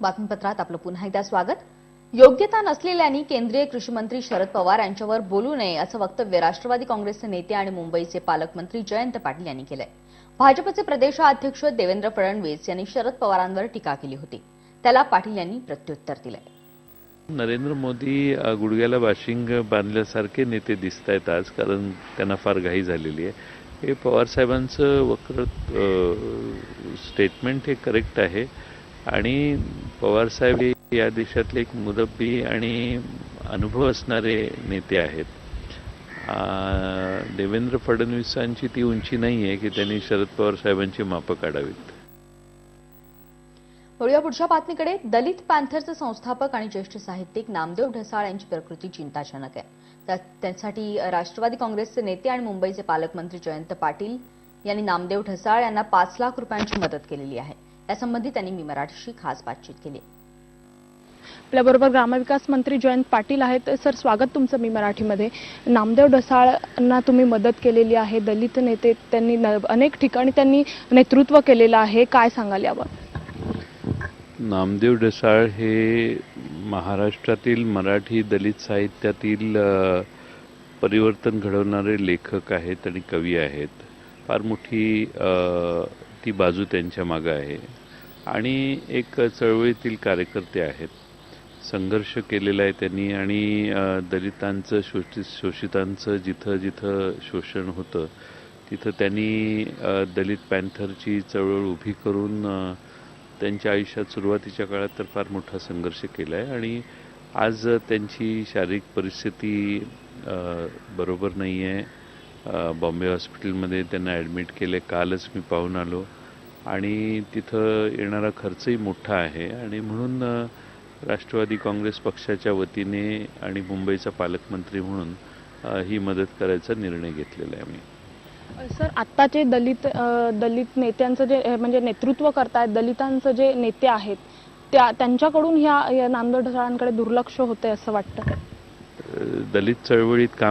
बातमीपत्रात आपलं पुन्हा एकदा स्वागत. योग्यता नसलेल्यांनी केंद्रीय कृषी मंत्री शरद पवार यांच्यावर बोलू नये असं वक्तव्य राष्ट्रवादी काँग्रेसचे नेते आणि मुंबईचे पालकमंत्री जयंत पाटील यांनी केलंय. भाजपचे प्रदेशाध्यक्ष देवेंद्र फडणवीस यांनी शरद पवारांवर टीका केली होती. त्याला पाटील यांनी प्रत्युत्तर दिलंय. नरेंद्र मोदी गुडघ्याला बाशिंग बांधल्यासारखे नेते दिसत आहेत आज कारण त्यांना फार घाई झालेली आहे. हे पवारसाहेबांचं वक्र स्टेटमेंट हे करेक्ट आहे. आणि पवारसाहेब हे या देशातले एक मुरब्बी आणि अनुभव असणारे नेते आहेत. देवेंद्र फडणवीसांची ती उंची नाही आहे की त्यांनी शरद पवार साहेबांची मापं काढावीत. वळूया पुढच्या बातमीकडे. दलित पॅन्थरचे संस्थापक आणि ज्येष्ठ साहित्यिक नामदेव ढसाळ यांची प्रकृती चिंताजनक आहे. त्यासाठी राष्ट्रवादी काँग्रेसचे नेते आणि मुंबईचे पालकमंत्री जयंत पाटील यांनी नामदेव ढसाळ यांना पाच लाख रुपयांची मदत केलेली आहे. यासंबंधी त्यांनी मी मराठीशी खास बातचीत केली. आपल्याबरोबर ग्रामविकास मंत्री जयंत पाटील आहेत. सर स्वागत तुमचं मी मराठीमध्ये. नामदेव ढसाळांना तुम्ही मदत केलेली आहे. दलित नेते त्यांनी अनेक ठिकाणी त्यांनी नेतृत्व केलेलं आहे. काय सांगाल यावर? नामदेव ढसाळ हे महाराष्ट्रातील मराठी दलित साहित्यातील परिवर्तन घडवणारे लेखक आहेत आणि कवी आहेत. फार मोठी अ, ती बाजू त्यांच्या मागं आहे. आणि एक चळवळीतील कार्यकर्ते आहेत. संघर्ष केलेला आहे त्यांनी आणि दलितांचं शोषित शोषितांचं जिथं जिथं शोषण होतं तिथं त्यांनी दलित पॅन्थरची चळवळ उभी करून त्यांच्या आयुष्यात सुरुवातीच्या काळात तर फार मोठा संघर्ष केला आहे आणि आज त्यांची शारीरिक परिस्थिती बरोबर नाही आहे बॉम्बे हॉस्पिटलमध्ये त्यांना ॲडमिट केले. कालच मी पाहून आलो. आणि तिथं येणारा खर्चही मोठा आहे. आणि म्हणून राष्ट्रवादी काँग्रेस पक्षाच्या वतीने आणि मुंबईचा पालकमंत्री म्हणून ही मदत करायचा निर्णय घेतलेला आहे मी. सर आत्ताचे दलित दलित नेत्यांचं जे म्हणजे नेतृत्व करतायत दलितांचं जे नेते आहेत त्या त्यांच्याकडून ह्या ढसाळांकडे दुर्लक्ष होतंय असं वाटतं? दलित चळवळीत काम